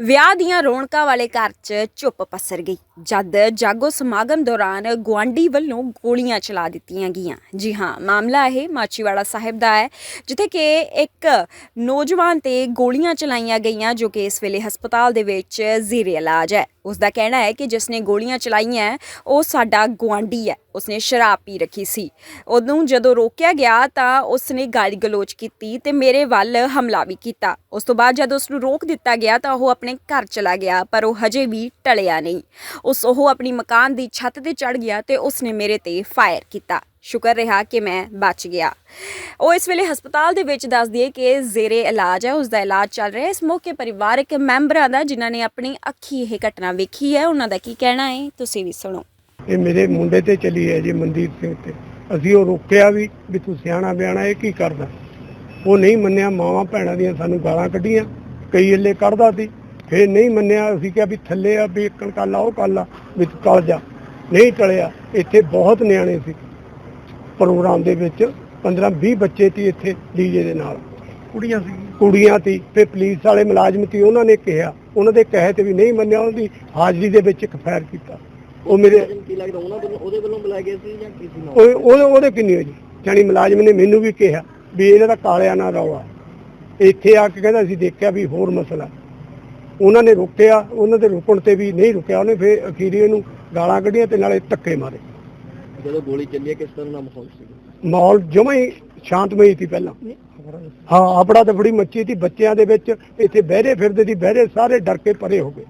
ਵਿਆਹ ਦੀਆਂ ਰੌਣਕਾਂ ਵਾਲੇ ਘਰ 'ਚ ਚੁੱਪ ਪਸਰ ਗਈ। ਜਦ ਜਾਗੋ ਸਮਾਗਮ ਦੌਰਾਨ ਗੁਆਂਢੀ ਵੱਲੋਂ ਗੋਲੀਆਂ ਚਲਾ ਦਿੱਤੀਆਂ ਗਈਆਂ। ਜੀ ਹਾਂ, ਮਾਮਲਾ ਇਹ ਮਾਚੀਵਾੜਾ ਸਾਹਿਬ ਦਾ ਹੈ, ਜਿੱਥੇ ਕਿ ਇੱਕ ਨੌਜਵਾਨ ਤੇ ਗੋਲੀਆਂ ਚਲਾਈਆਂ ਗਈਆਂ, ਜੋ ਕਿ ਇਸ ਵੇਲੇ ਹਸਪਤਾਲ ਦੇ ਵਿੱਚ ਜ਼ੀਰੇ ਇਲਾਜ ਹੈ। ਉਸ ਦਾ ਕਹਿਣਾ ਹੈ ਕਿ ਜਿਸ ਨੇ ਗੋਲੀਆਂ ਚਲਾਈਆਂ ਉਹ ਸਾਡਾ ਗੁਆਂਢੀ ਹੈ। ਉਸਨੇ ਸ਼ਰਾਬ ਪੀ ਰੱਖੀ ਸੀ। ਉਹਨੂੰ ਜਦੋਂ ਰੋਕਿਆ ਗਿਆ ਤਾਂ ਉਸਨੇ ਗਾਲੀ ਗਲੋਚ ਕੀਤੀ ਤੇ ਮੇਰੇ ਵੱਲ ਹਮਲਾ ਵੀ ਕੀਤਾ। ਉਸ ਤੋਂ ਬਾਅਦ ਜਦ ਉਸ ਨੂੰ ਰੋਕ ਦਿੱਤਾ ਗਿਆ ਤਾਂ ਉਹ ਆਪਣੇ ਘਰ ਚਲਾ ਗਿਆ, ਪਰ ਉਹ ਹਜੇ ਵੀ ਟਲਿਆ ਨਹੀਂ। ਉਸ, ਉਹ ਆਪਣੀ ਮਕਾਨ ਦੀ ਛੱਤ ਤੇ ਚੜ ਗਿਆ ਤੇ ਉਸਨੇ ਮੇਰੇ ਤੇ ਫਾਇਰ ਕੀਤਾ। ਸ਼ੁਕਰ ਰਿਹਾ ਕਿ ਮੈਂ ਬਚ ਗਿਆ। ਉਹ ਇਸ ਵੇਲੇ ਹਸਪਤਾਲ ਦੇ ਵਿੱਚ ਦੱਸ ਦਈਏ ਕਿ ਜ਼ੇਰੇ ਇਲਾਜ ਹੈ ਉਸ ਦਾ ਇਲਾਜ ਚੱਲ ਰਿਹਾ ਹੈ। ਇਸ ਮੌਕੇ ਪਰਿਵਾਰਕ ਮੈਂਬਰਾਂ ਦਾ, ਜਿਨ੍ਹਾਂ ਨੇ ਆਪਣੀ ਅੱਖੀ ਇਹ ਘਟਨਾ ਵੇਖੀ ਹੈ, ਉਹਨਾਂ ਦਾ ਕੀ ਕਹਿਣਾ ਹੈ, ਤੁਸੀਂ ਵੀ ਸੁਣੋ। ਇਹ ਮੇਰੇ ਮੁੰਡੇ ਤੇ ਚਲੀ ਹੈ ਜੀ, ਮਨਦੀਪ ਸਿੰਘ ਤੇ। ਅਸੀਂ ਉਹ ਰੋਕਿਆ ਵੀ ਵੀ ਤੂੰ ਸਿਆਣਾ ਬਿਆਣਾ, ਇਹ ਕੀ ਕਰਦਾ? ਉਹ ਨਹੀਂ ਮੰਨਿਆ, ਮਾਵਾਂ ਭੈਣਾਂ ਦੀਆਂ ਸਾਨੂੰ ਗਾਲਾਂ ਕੱਢੀਆਂ, ਕਈ ਇੱਲੇ ਕੱਢਦਾ ਸੀ। ਫੇਰ ਨਹੀਂ ਮੰਨਿਆ, ਅਸੀਂ ਕਿਹਾ ਵੀ ਥੱਲੇ ਆ, ਵੀ ਇੱਕਣ ਕਾਲਾ ਉਹ ਕਾਲਾ ਵੀ ਤੂੰ ਟਲ ਜਾ। ਨਹੀਂ ਟਲਿਆ, ਇੱਥੇ ਬਹੁਤ ਨਿਆਣੇ ਸੀ। ਪ੍ਰੋਗਰਾਮ ਦੇ ਵਿੱਚ 15 20 ਬੱਚੇ ਸੀ ਇੱਥੇ ਡੀਜੇ ਦੇ ਨਾਲ। ਕੁੜੀਆਂ ਸੀ। ਕੁੜੀਆਂ ਸੀ ਤੇ ਪੁਲਿਸ ਵਾਲੇ ਮੁਲਾਜ਼ਮ ਸੀ ਉਹਨਾਂ ਨੇ ਕਿਹਾ ਉਹਨਾਂ ਦੇ ਕਹੇ ਤੇ ਵੀ ਨਹੀਂ ਮੰਨਿਆ ਉਹਦੀ ਹਾਜ਼ਰੀ ਦੇ ਵਿੱਚ ਇੱਕ ਫਾਇਰ ਕੀਤਾ। ਉਹ ਮੇਰੇ ਕੀ ਲੱਗਦਾ ਉਹਨਾਂ ਵੱਲੋਂ ਉਹਦੇ ਵੱਲੋਂ ਬੁਲਾਇਆ ਗਿਆ ਸੀ ਜਾਂ ਕਿਸੇ ਨਾਲ? ਉਹ ਉਹਦੇ ਉਹਦੇ ਕਿੰਨੀ ਹੋਈ? ਜਾਣੀ ਮੁਲਾਜ਼ਮ ਨੇ ਮੈਨੂੰ ਵੀ ਕਿਹਾ ਵੀ ਇਹਦਾ ਤਾਂ ਕਾਲਿਆ ਨਾ ਰੌਲਾ। ਇੱਥੇ ਆ ਕੇ ਕਹਿੰਦਾ ਅਸੀਂ ਦੇਖਿਆ ਵੀ ਹੋਰ ਮਸਲਾ। ਉਹਨਾਂ ਨੇ ਰੁਕਿਆ ਉਹਨਾਂ ਦੇ ਰੁਕਣ ਤੇ ਵੀ ਨਹੀਂ ਰੁਕਿਆ ਉਹਨੇ ਫੇਰ ਅਖੀਰੀ ਇਹਨੂੰ ਗਾਲਾਂ ਕੱਢੀਆਂ ਤੇ ਨਾਲੇ ਧੱਕੇ ਮਾਰੇ। ਜਦੋਂ ਗੋਲੀ ਚੱਲੀ ਹੈ, ਕਿਸ ਤਰ੍ਹਾਂ ਦਾ ਮਾਹੌਲ ਸੀ? ਮਾਹੌਲ ਜਮਾਂ ਹੀ ਸ਼ਾਂਤਮਈ ਸੀ ਪਹਿਲਾਂ। ਹਾਂ ਆਪੜਾ ਤਾਂ ਬੜੀ ਮੱਚੀ ਸੀ। ਬੱਚਿਆਂ ਦੇ ਵਿੱਚ ਇੱਥੇ ਬਹਿਰੇ ਫਿਰਦੇ ਸੀ ਬਹਿਰੇ ਸਾਰੇ ਡਰ ਕੇ ਪਰੇ ਹੋ ਗਏ।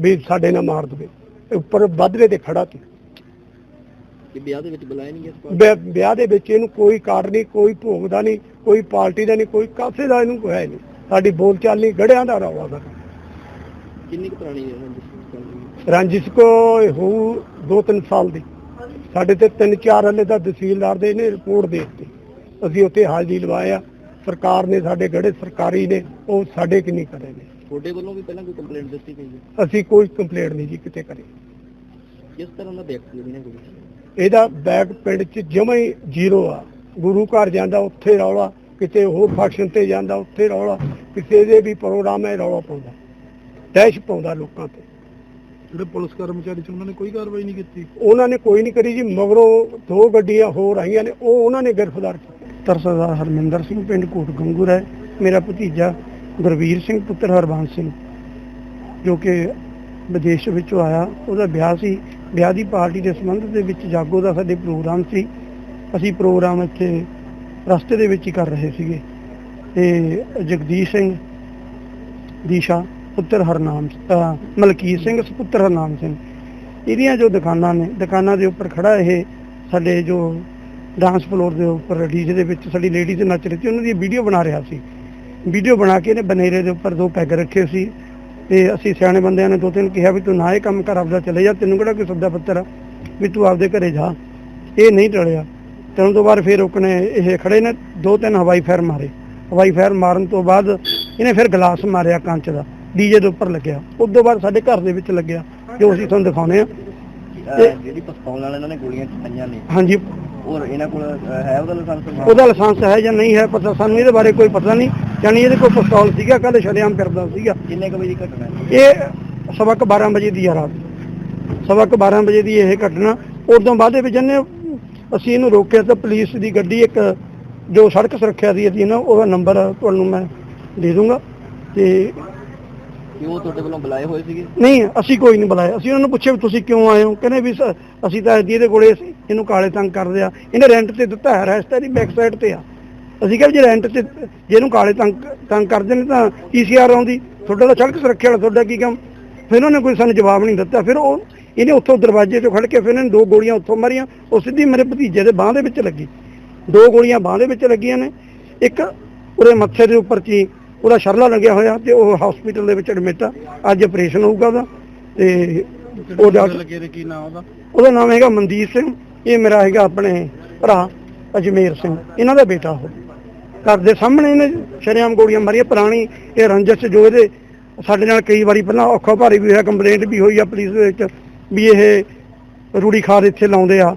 ਵੀ ਸਾਡੇ ਨਾਲ ਮਾਰ ਦਵੇ। ਉੱਪਰ ਵਾਧਰੇ ਤੇ ਖੜਾ ਸੀ। ਕਿ ਵਿਆਹ ਦੇ ਵਿੱਚ ਬੁਲਾਇਆ ਨਹੀਂ ਗਿਆ ਇਸ ਵਾਰ ਵਿਆਹ ਵਿਆਹ ਦੇ ਵਿੱਚ ਇਹਨੂੰ ਕੋਈ ਕਾਰਡ ਨਹੀਂ ਕੋਈ ਭੋਗ ਦਾ ਨਹੀਂ ਕੋਈ ਪਾਰਟੀ ਦਾ ਨਹੀਂ ਕੋਈ ਕਾਸੇ ਦਾ ਇਹਨੂੰ ਕੋਈ ਹੈ ਨਹੀਂ। ਸਾਡੀ ਬੋਲਚਾਲ ਨਹੀਂ ਗੜਿਆਂ ਦਾ ਰੌਲਾ ਦਾ। ਕਿੰਨੀ ਕੁ ਪੁਰਾਣੀ ਹੈ ਰੰਜਿਸ਼ ਰੰਜਿਸ਼ ਕੋ ਹੋ ਦੋ ਤਿੰਨ ਸਾਲ ਦੀ। ਸਾਡੇ ਤੇ ਤਿੰਨ ਚਾਰ ਹਲੇ ਦਾ ਤਹਿਸੀਲਦਾਰ ਦੇ ਇਹਨੇ ਰਿਪੋਰਟ ਦੇ ਦਿੱਤੀ। ਅਸੀਂ ਉੱਥੇ ਹਾਜ਼ਰੀ ਲਵਾਇਆ ਸਰਕਾਰ ਨੇ ਸਾਡੇ ਗੜੇ ਸਰਕਾਰੀ ਨੇ ਉਹ ਸਾਡੇ ਕਿ ਨਹੀਂ ਕਰੇ ਨੇ। ਤੁਹਾਡੇ ਵੱਲੋਂ ਵੀ ਪਹਿਲਾਂ ਕੋਈ ਕੰਪਲੇਂਟ ਦਿੱਤੀ ਗਈ ਹੈ? ਅਸੀਂ ਕੋਈ ਕੰਪਲੇਂਟ ਨਹੀਂ ਜੀ ਕਿਤੇ ਕਰੀ। ਕਿਸ ਤਰ੍ਹਾਂ ਦਾ ਵਿਅਕਤੀ ਗੋਲੀ ਚਲਾਈ? ਇਹਦਾ ਬੈਗ ਪਿੰਡ 'ਚ ਜਮਾ ਹੀ ਜ਼ੀਰੋ ਆ। ਗੁਰੂ ਘਰ ਜਾਂਦਾ ਉੱਥੇ ਰੌਲਾ। ਕਿਤੇ ਹੋਰ ਫੰਕਸ਼ਨ ਤੇ ਜਾਂਦਾ ਉੱਥੇ ਰੌਲਾ। ਕਿਸੇ ਦੇ ਵੀ ਪ੍ਰੋਗਰਾਮ ਹੈ ਰੌਲਾ ਪਾਉਂਦਾ। ਦਹਿਸ਼ ਪਾਉਂਦਾ ਲੋਕਾਂ ਤੇ। ਜਿਹੜੇ ਪੁਲਿਸ ਕਰਮਚਾਰੀ ਸੀ ਉਹਨਾਂ ਨੇ ਕੋਈ ਕਾਰਵਾਈ ਨਹੀਂ ਕੀਤੀ। ਉਹਨਾਂ ਨੇ ਕੋਈ ਨਹੀਂ ਕਰੀ ਜੀ ਮਗਰੋਂ ਦੋ ਗੱਡੀਆਂ ਹੋਰ ਆਈਆਂ ਨੇ ਉਹ ਉਹਨਾਂ ਨੇ ਗ੍ਰਿਫਤਾਰ ਕੀਤਾ ਤਰਸਦਾ ਹਰਮਿੰਦਰ ਸਿੰਘ ਪਿੰਡ ਕੋਟ ਗੰਗੂਰ ਹੈ। ਮੇਰਾ ਭਤੀਜਾ ਗੁਰਵੀਰ ਸਿੰਘ ਪੁੱਤਰ ਹਰਬੰਸ ਸਿੰਘ ਜੋ ਕਿ ਵਿਦੇਸ਼ ਵਿੱਚੋਂ ਆਇਆ। ਉਹਦਾ ਵਿਆਹ ਸੀ। ਵਿਆਹ ਦੀ ਪਾਰਟੀ ਦੇ ਸੰਬੰਧ ਦੇ ਵਿੱਚ ਜਾਗੋ ਦਾ ਸਾਡੇ ਪ੍ਰੋਗਰਾਮ ਸੀ। ਅਸੀਂ ਪ੍ਰੋਗਰਾਮ ਇੱਥੇ ਰਸਤੇ ਦੇ ਵਿੱਚ ਹੀ ਕਰ ਰਹੇ ਸੀਗੇ। ਤੇ ਜਗਦੀਸ਼ ਸਿੰਘ ਦੀਸ਼ਾ ਪੁੱਤਰ ਹਰਨਾਮ ਮਲਕੀਤ ਸਿੰਘ ਸੁਪੁੱਤਰ ਹਰਨਾਮ ਸਿੰਘ। ਇਹਦੀਆਂ ਜੋ ਦੁਕਾਨਾਂ ਨੇ, ਦੁਕਾਨਾਂ ਦੇ ਉੱਪਰ ਖੜਾ ਇਹ ਸਾਡੇ ਜੋ ਡਾਂਸ ਫਲੋਰ ਦੇ ਉੱਪਰ ਡੀਜੇ ਦੇ ਵਿੱਚ ਸਾਡੀ ਲੇਡੀਜ਼ ਨੱਚ ਰਹੀ ਸੀ, ਉਹਨਾਂ ਦੀ ਵੀਡੀਓ ਬਣਾ ਰਿਹਾ ਸੀ। ਵੀਡੀਓ ਬਣਾ ਕੇ ਇਹਨੇ ਬਨੇਰੇ ਦੇ ਉੱਪਰ ਦੋ ਪੈਗ ਰੱਖੇ ਸੀ ਤੇ ਅਸੀਂ ਸਿਆਣੇ ਬੰਦਿਆਂ ਨੇ ਦੋ ਤਿੰਨ ਕਿਹਾ ਵੀ ਤੂੰ ਨਾ ਇਹ ਕੰਮ ਕਰ, ਆਪਦਾ ਚਲੇ ਜਾ, ਤੈਨੂੰ ਕਿਹੜਾ ਕੋਈ ਸੱਦਾ ਪੱਤਰ ਆ? ਵੀ ਤੂੰ ਆਪਦੇ ਘਰੇ ਜਾ। ਇਹ ਨਹੀਂ ਟਲਿਆ। ਤੇ ਤੋਂ ਬਾਅਦ ਫਿਰ ਉਹਨੇ ਇਹ ਖੜੇ ਨੇ, ਦੋ ਤਿੰਨ ਹਵਾਈ ਫਾਇਰ ਮਾਰੇ। ਹਵਾਈ ਫਾਇਰ ਮਾਰਨ ਤੋਂ ਬਾਅਦ ਇਹਨੇ ਫਿਰ ਗਲਾਸ ਮਾਰਿਆ ਕੰਚ ਦਾ। ਡੀਜੇ ਦੇ ਉੱਪਰ ਲੱਗਿਆ। ਉਸ ਤੋਂ ਬਾਅਦ ਸਾਡੇ ਘਰ ਦੇ ਵਿੱਚ ਲੱਗਿਆ ਜੋ ਅਸੀਂ ਤੁਹਾਨੂੰ ਦਿਖਾਉਨੇ ਆ। ਜਿਹੜੀ ਪਿਸਤੌਲ ਨਾਲ ਇਹਨਾਂ ਨੇ ਗੋਲੀਆਂ ਚਲਾਈਆਂ ਨੇ। ਹਾਂਜੀ। ਔਰ ਇਹਨਾਂ ਕੋਲ ਹੈ ਉਹਦਾ ਲਾਇਸੈਂਸ ਉਹਦਾ ਲਾਇਸੈਂਸ ਹੈ ਜਾਂ ਨਹੀਂ ਹੈ ਪਤਾ ਸਾਨੂੰ ਇਹਦੇ ਬਾਰੇ ਕੋਈ ਪਤਾ ਨਹੀਂ। ਜਾਨੀ ਇਹਦੇ ਕੋਲ ਪਿਸਤੌਲ ਸੀਗਾ ਕੱਲ ਸ਼ਰੇਆਮ ਫਿਰਦਾ ਸੀਗਾ। ਕਿੰਨੇ ਕੁ ਵਜੇ ਦੀ ਘਟਨਾ ਹੈ ਇਹ ਸਵਾ ਕੁ 12 ਵਜੇ ਦੀ ਆ ਰਾਤ। ਸਵਾ ਕੁ 12 ਵਜੇ ਦੀ ਇਹ ਘਟਨਾ। ਉਦੋਂ ਬਾਅਦ ਦੇ ਵਿੱਚ ਇਹਨੇ ਅਸੀਂ ਇਹਨੂੰ ਰੋਕਿਆ ਤਾਂ ਪੁਲਿਸ ਦੀ ਗੱਡੀ ਇੱਕ ਜੋ ਸੜਕ ਸੁਰੱਖਿਆ ਦੀ ਅਸੀਂ ਨਾ ਉਹਦਾ ਨੰਬਰ ਤੁਹਾਨੂੰ ਮੈਂ ਦੇ ਦੂੰਗਾ। ਤੇ ਕਿ ਉਹ ਤੁਹਾਡੇ ਵੱਲੋਂ ਬੁਲਾਏ ਹੋਏ ਸੀਗੇ? ਨਹੀਂ, ਅਸੀਂ ਕੋਈ ਨਹੀਂ ਬੁਲਾਇਆ। ਅਸੀਂ ਉਹਨਾਂ ਨੂੰ ਪੁੱਛਿਆ ਵੀ ਤੁਸੀਂ ਕਿਉਂ ਆਏ ਹੋ? ਕਹਿੰਦੇ ਵੀ ਸ- ਅਸੀਂ ਤਾਂ ਜਿਹਦੇ ਇਹਦੇ ਕੋਲੇ ਸੀ, ਇਹਨੂੰ ਕਾਲੇ ਤੰਗ ਕਰਦੇ ਆ। ਇਹਨੇ ਰੈਂਟ ਤੇ ਦਿੱਤਾ ਹੈ ਰੈਸਟ ਇਹਦੀ ਬੈਕ ਸਾਈਡ ਤੇ ਆ। ਅਸੀਂ ਕਿਹਾ ਵੀ ਜੇ ਰੈਂਟ ਤੇ ਜੇ ਕਾਲੇ ਤੰਗ ਤੰਗ ਕਰਦੇ ਨੇ ਤਾਂ ਈਸੀਆਰ ਆਉਂਦੀ। ਤੁਹਾਡਾ ਤਾਂ ਸੜਕ ਸੁਰੱਖਿਆ ਵਾਲਾ ਤੁਹਾਡਾ ਕੀ ਕੰਮ? ਫਿਰ ਉਹਨਾਂ ਨੇ ਕੋਈ ਸਾਨੂੰ ਜਵਾਬ ਨਹੀਂ ਦਿੱਤਾ। ਫਿਰ ਉਹ ਇਹਨੇ ਉੱਥੋਂ ਦਰਵਾਜ਼ੇ 'ਚੋਂ ਖੜ ਕੇ ਫਿਰ ਇਹਨੇ ਦੋ ਗੋਲੀਆਂ ਉੱਥੋਂ ਮਾਰੀਆਂ। ਉਹ ਸਿੱਧੀ ਮੇਰੇ ਭਤੀਜੇ ਦੇ ਬਾਹ ਦੇ ਵਿੱਚ ਲੱਗੀ। ਦੋ ਗੋਲੀਆਂ ਬਾਹ ਦੇ ਵਿੱਚ ਲੱਗੀਆਂ ਨੇ। ਇੱਕ ਉਹਦੇ ਮੱਥੇ ਦੇ ਉੱਪਰ ਚੀ ਉਹਦਾ ਸ਼ਰਲਾ ਲੱਗਿਆ ਹੋਇਆ ਤੇ ਉਹ ਹਸਪੀਟਲ ਦੇ ਵਿੱਚ ਐਡਮਿਟ ਆ। ਅੱਜ ਆਪਰੇਸ਼ਨ ਹੋਊਗਾ ਉਹਦਾ ਤੇ ਉਹ ਡਾਕਟਰ ਲੱਗੇ ਨੇ ਕੀ ਨਾਮ ਉਹਦਾ? ਉਹਦਾ ਨਾਮ ਹੈਗਾ ਮਨਦੀਪ ਸਿੰਘ ਇਹ ਮੇਰਾ ਹੈਗਾ ਆਪਣੇ ਭਰਾ ਅਜਮੇਰ ਸਿੰਘ ਇਹਨਾਂ ਦਾ ਬੇਟਾ ਉਹ। ਘਰ ਦੇ ਸਾਹਮਣੇ ਇਹਨੇ ਸ਼ਰੇਆਮ ਗੋਲੀਆਂ ਮਾਰੀਆਂ ਪੁਰਾਣੀ ਇਹ ਰੰਜਸ ਜੋ ਇਹਦੇ ਸਾਡੇ ਨਾਲ ਕਈ ਵਾਰੀ ਪਹਿਲਾਂ ਔਖਾ ਭਾਰੀ ਵੀ ਹੋਇਆ ਕੰਪਲੇਂਟ ਵੀ ਹੋਈ ਆ ਪੁਲਿਸ ਦੇ ਵਿੱਚ ਵੀ ਇਹ ਰੂੜੀ ਖਾਦ ਇੱਥੇ ਲਾਉਂਦੇ ਆ।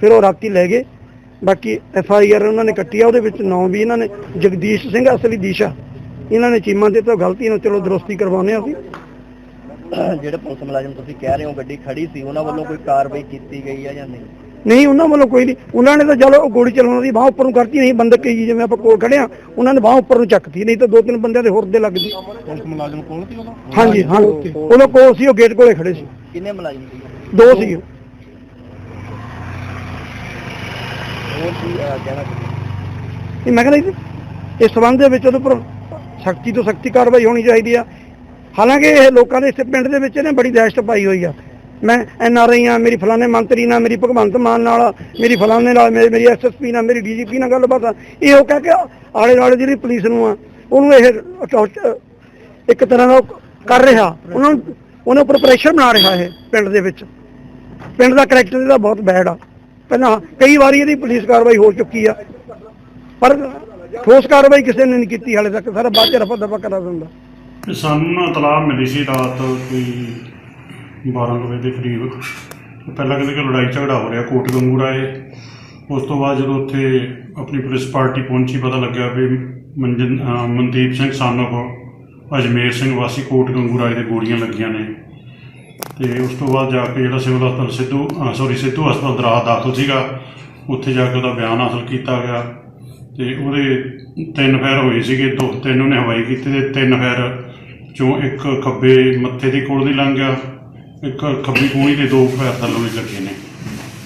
ਫਿਰ ਉਹ ਰਾਤੀ ਲੈ ਗਏ। ਬਾਕੀ ਐਫ ਆਈ ਆਰ ਉਹਨਾਂ ਨੇ ਕੱਟੀ ਆ ਉਹਦੇ ਵਿੱਚ ਨਾਂ ਵੀ ਇਹਨਾਂ ਨੇ ਜਗਦੀਸ਼ ਸਿੰਘ ਅਸਲੀ ਦੀਸ਼ਾ। ਇਹਨਾਂ ਨੇ ਚੀਮਾ ਦੇ ਤੋਂ ਗਲਤੀ ਨਾਲ ਚਲੋ ਦਰੁਸਤੀ ਕਰਵਾਉਂਦੇ ਆ ਅਸੀਂ। ਜਿਹੜੇ ਪੁਲਿਸ ਮੁਲਾਜ਼ਮ ਤੁਸੀਂ ਕਹਿ ਰਹੇ ਹੋ ਗੱਡੀ ਖੜੀ ਸੀ ਉਹਨਾਂ ਵੱਲੋਂ ਕੋਈ ਕਾਰਵਾਈ ਕੀਤੀ ਗਈ ਹੈ ਜਾਂ ਨਹੀਂ? ਨਹੀਂ ਉਹਨਾਂ ਵੱਲੋਂ ਕੋਈ ਨਹੀਂ। ਉਹਨਾਂ ਨੇ ਤਾਂ ਚਲੋ ਉਹ ਗੋਲੀ ਚਲਾਉਣ ਦੀ ਬਾਹ ਉੱਪਰ ਨੂੰ ਕਰਤੀ ਨਹੀਂ ਬੰਦੇ ਕਈ ਜਿਵੇਂ ਆਪਾਂ ਕੋਲ ਖੜੇ ਆ ਉਹਨਾਂ ਨੇ ਬਾਹ ਉੱਪਰ ਨੂੰ ਚੱਕਤੀ ਨਹੀਂ ਤਾਂ ਦੋ ਤਿੰਨ ਬੰਦਿਆਂ ਦੇ ਹੁਰਦੇ ਲੱਗਦੀ ਪੁਲਿਸ ਮੁਲਾਜ਼ਮ ਕੋਲ ਸੀ ਉਹਦਾ? ਹਾਂਜੀ ਹਾਂ ਉਹਨਾਂ ਕੋਲ ਸੀ ਉਹ ਗੇਟ ਕੋਲੇ ਖੜੇ ਸੀ। ਕਿੰਨੇ ਮੁਲਾਜ਼ਮ ਸੀ? ਦੋ ਸੀ ਉਹ। ਹੋਰ ਕੀ ਅਹ, ਕਹਿਣਾ ਚਾਹੁੰਦੇ ਇਹ ਮੈਂ ਕਹਿੰਦਾ ਜੀ, ਇਸ ਸੰਬੰਧ ਦੇ ਵਿੱਚ ਉਹਦੇ ਉੱਪਰ ਸਖਤੀ ਤੋਂ ਸਖਤੀ ਕਾਰਵਾਈ ਹੋਣੀ ਚਾਹੀਦੀ ਆ। ਹਾਲਾਂਕਿ ਇਹ ਲੋਕਾਂ ਦੇ ਇਸ ਪਿੰਡ ਦੇ ਵਿੱਚ ਇਹਨੇ ਬੜੀ ਦਹਿਸ਼ਤ ਪਾਈ ਹੋਈ ਆ। ਮੈਂ ਐਨ ਆਰ ਆਈ ਆ ਮੇਰੀ ਫਲਾਣੇ ਮੰਤਰੀ ਨਾਲ ਮੇਰੀ ਭਗਵੰਤ ਮਾਨ ਨਾਲ ਮੇਰੀ ਫਲਾਣੇ ਨਾਲ ਮੇਰੀ ਮੇਰੀ ਐਸਐਸਪੀ ਨਾਲ ਮੇਰੀ ਡੀਜੀਪੀ ਨਾਲ ਗੱਲਬਾਤ ਆ। ਇਹ ਉਹ ਕਹਿ ਕੇ ਆਲੇ ਦੁਆਲੇ ਜਿਹੜੀ ਪੁਲਿਸ ਨੂੰ ਆ ਉਹਨੂੰ ਇਹ ਟੌਰਚ- ਇੱਕ ਤਰ੍ਹਾਂ ਦਾ ਉਹ ਕਰ ਰਿਹਾ। ਉਹਨਾਂ ਨੂੰ ਉਹਨਾਂ ਉੱਪਰ ਪ੍ਰੈਸ਼ਰ ਬਣਾ ਰਿਹਾ ਇਹ ਪਿੰਡ ਦੇ ਵਿੱਚ। ਪਿੰਡ ਦਾ ਕਰੈਕਟਰ ਇਹਦਾ ਬਹੁਤ ਬੈਡ ਆ। ਪਹਿਲਾਂ ਕਈ ਵਾਰੀ ਇਹਦੀ ਪੁਲਿਸ ਕਾਰਵਾਈ ਹੋ ਚੁੱਕੀ ਆ, ਪਰ ਠੋਸ ਕਾਰਵਾਈ ਕਿਸੇ ਨੇ ਨਹੀਂ ਕੀਤੀ ਹਾਲੇ ਤੱਕ, ਸਾਰਾ ਬਾਅਦ ਚ ਰਫਾ ਦਫਾ ਕਰਾ ਦਿੰਦਾ। ਸਾਨੂੰ ਨਾ ਤਲਾਹ ਮਿਲੀ ਸੀ ਰਾਤ ਕੋਈ 12 ਵਜੇ ਦੇ ਕਰੀਬ। ਪਹਿਲਾਂ ਕਹਿੰਦੇ ਕਿ ਲੜਾਈ ਝਗੜਾ ਹੋ ਰਿਹਾ, ਕੋਟ ਗੰਗੂਰਾ ਇਹ ਉਸ ਤੋਂ ਬਾਅਦ ਜਦੋਂ ਉੱਥੇ ਆਪਣੀ ਪੁਲਿਸ ਪਾਰਟੀ ਪਹੁੰਚੀ, ਪਤਾ ਲੱਗਿਆ ਵੀ ਮਨਦੀਪ ਸਿੰਘ ਸਾਨੋ ਅਜਮੇਰ ਸਿੰਘ ਵਾਸੀ ਕੋਟ ਗੰਗੂਰਾਏ ਦੇ ਗੋਲੀਆਂ ਲੱਗੀਆਂ ਨੇ। ਤੇ ਉਸ ਤੋਂ ਬਾਅਦ ਜਾ ਕੇ ਜਿਹੜਾ ਸਿਵਲ ਹਸਪਤਾਲ ਸਿੱਧੂ ਸੌਰੀ ਸਿੱਧੂ ਹਸਪਤਾਲ ਦਰਾਹ ਦਾਖਲ ਸੀਗਾ ਉੱਥੇ ਜਾ ਕੇ ਉਹਦਾ ਬਿਆਨ ਹਾਸਲ ਕੀਤਾ ਗਿਆ। ਤੇ ਉਹਦੇ ਤਿੰਨ ਫੈਰ ਹੋਏ ਸੀਗੇ ਦੋ ਤਿੰਨ ਉਹਨੇ ਹਵਾਈ ਕੀਤੇ ਤੇ ਤਿੰਨ ਫੈਰ ਚੋਂ ਇੱਕ ਖੱਬੇ ਮੱਥੇ ਦੀ ਕੋਲ ਦੀ ਲੰਘ ਗਿਆ ਇੱਕ ਖੱਬੀ ਕੂਣੀ ਦੇ ਦੋ ਫੈਰ ਥੱਲੋਂ ਵੀ ਲੱਗੇ ਨੇ।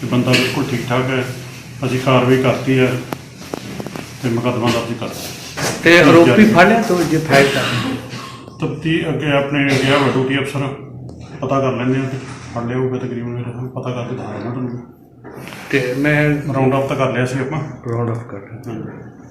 ਤੇ ਬੰਦਾ ਬਿਲਕੁਲ ਠੀਕ ਠਾਕ ਹੈ ਅਸੀਂ ਕਾਰਵਾਈ ਕਰਤੀ ਹੈ ਤੇ ਮੁਕੱਦਮਾ ਦਰਜ ਕਰਤਾ ਤੇ ਆਰੋਪੀ ਫੜ ਲਿਆ ਤੋਂ ਜੇ ਕਰ ਤਬਤੀ ਅੱਗੇ ਆਪਣੇ ਗਿਆ ਵਾ ਡਿਊਟੀ ਅਫਸਰ। ਪਤਾ ਕਰ ਲੈਂਦੇ ਆ ਫੜ ਲਿਆ ਹੋਊਗਾ ਤਕਰੀਬਨ ਮੇਰੇ ਪਤਾ ਕਰਕੇ ਦੱਸਣਾ ਤੁਹਾਨੂੰ। ਤੇ ਮੈਂ ਰਾਉਂਡ ਅਪ ਤਾਂ ਕਰ ਲਿਆ ਸੀ ਆਪਾਂ। ਰਾਉਂਡ ਆਫ ਕਰ ਹਾਂਜੀ।